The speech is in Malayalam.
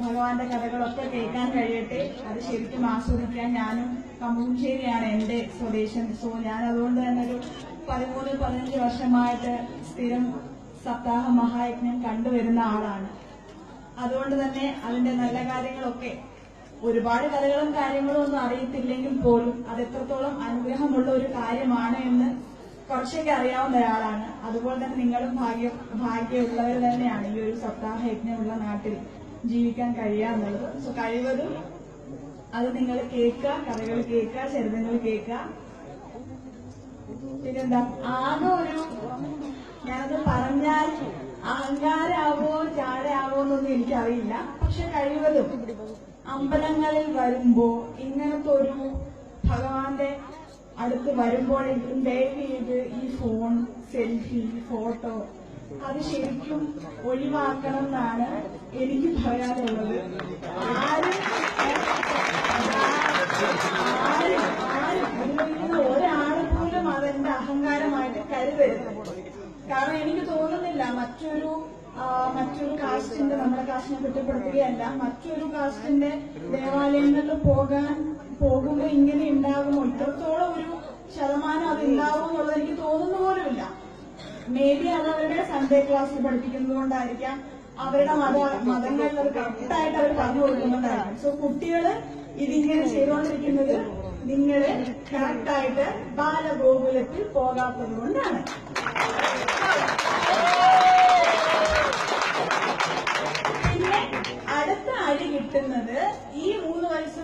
ഭഗവാന്റെ കഥകളൊക്കെ കേൾക്കാൻ കഴിയട്ടെ. അത് ശരിക്കും ആസ്വദിക്കാൻ ഞാനും കമ്പൂഞ്ചേരിയാണ് എന്റെ സ്വദേശം. സോ ഞാൻ അതുകൊണ്ട് തന്നെ ഒരു പതിമൂന്ന് പതിനഞ്ച് വർഷമായിട്ട് സ്ഥിരം സപ്താഹ മഹായജ്ഞം കണ്ടുവരുന്ന ആളാണ്. അതുകൊണ്ട് തന്നെ അതിന്റെ നല്ല കാര്യങ്ങളൊക്കെ ഒരുപാട് കഥകളും കാര്യങ്ങളും ഒന്നും അറിയത്തില്ലെങ്കിൽ പോലും അത് എത്രത്തോളം അനുഗ്രഹമുള്ള ഒരു കാര്യമാണ് എന്ന് കുറച്ചൊക്കെ അറിയാവുന്ന ഒരാളാണ്. അതുപോലെ തന്നെ നിങ്ങളും ഭാഗ്യ ഭാഗ്യമുള്ളവർ തന്നെയാണ് ഈ ഒരു സപ്താഹ യജ്ഞമുള്ള നാട്ടിൽ. ജീവിക്കാൻ കഴിയാന്നുള്ളത് സോ കഴിവതും അത് നിങ്ങൾ കേൾക്കുക കഥകൾ കേൾക്കുക ചരിതങ്ങൾ കേൾക്കുക. പിന്നെന്താ? ആകെ ഒരു ഞാനത് പറഞ്ഞാൽ അഹങ്കാരാവോ ചാടയാവോ എന്നൊന്നും എനിക്കറിയില്ല. പക്ഷെ കഴിവതും അമ്പലങ്ങളിൽ വരുമ്പോ ഇങ്ങനത്തെ ഒരു ഭഗവാന്റെ അടുത്ത് വരുമ്പോഴേക്കും ദയവ് ചെയ്ത് ഈ ഫോൺ സെൽഫി ഫോട്ടോ അത് ശരിക്കും ഒഴിവാക്കണം എന്നാണ് എനിക്ക് പറയാനുള്ളത്. ആരും ഒരാൾ അതെന്റെ അഹങ്കാരമായിട്ട് കരുതരുത്. കാരണം എനിക്ക് തോന്നുന്നില്ല മറ്റൊരു മറ്റൊരു കാസ്റ്റിന്റെ നമ്മുടെ കാസ്റ്റിനെ കുറ്റപ്പെടുത്തുകയല്ല മറ്റൊരു കാസ്റ്റിന്റെ ദേവാലയങ്ങളിൽ പോകാൻ പോകുമ്പോൾ ഇങ്ങനെ ഉണ്ടാകുമോ? ഇത്രത്തോളം ഒരു ശതമാനം അത് ഉണ്ടാവും എന്നുള്ളത് എനിക്ക് തോന്നുന്നു മേ ബി അത് അവരുടെ സൺഡേ ക്ലാസ്സിൽ പഠിപ്പിക്കുന്നത് കൊണ്ടായിരിക്കാം അവരുടെ മത മതങ്ങളിൽ കറക്റ്റായിട്ട് അവർ പറഞ്ഞു കൊടുക്കുന്നുണ്ടായിരിക്കും സോ കുട്ടികൾ ഇതിങ്ങനെ ചെയ്തുകൊണ്ടിരിക്കുന്നത് നിങ്ങൾ കറക്റ്റായിട്ട് ബാലഗോകുലത്തിൽ പോകാത്തത് കൊണ്ടാണ് പിന്നെ അടുത്ത അടി കിട്ടുന്നത് ഈ മൂന്ന് വയസ്സ്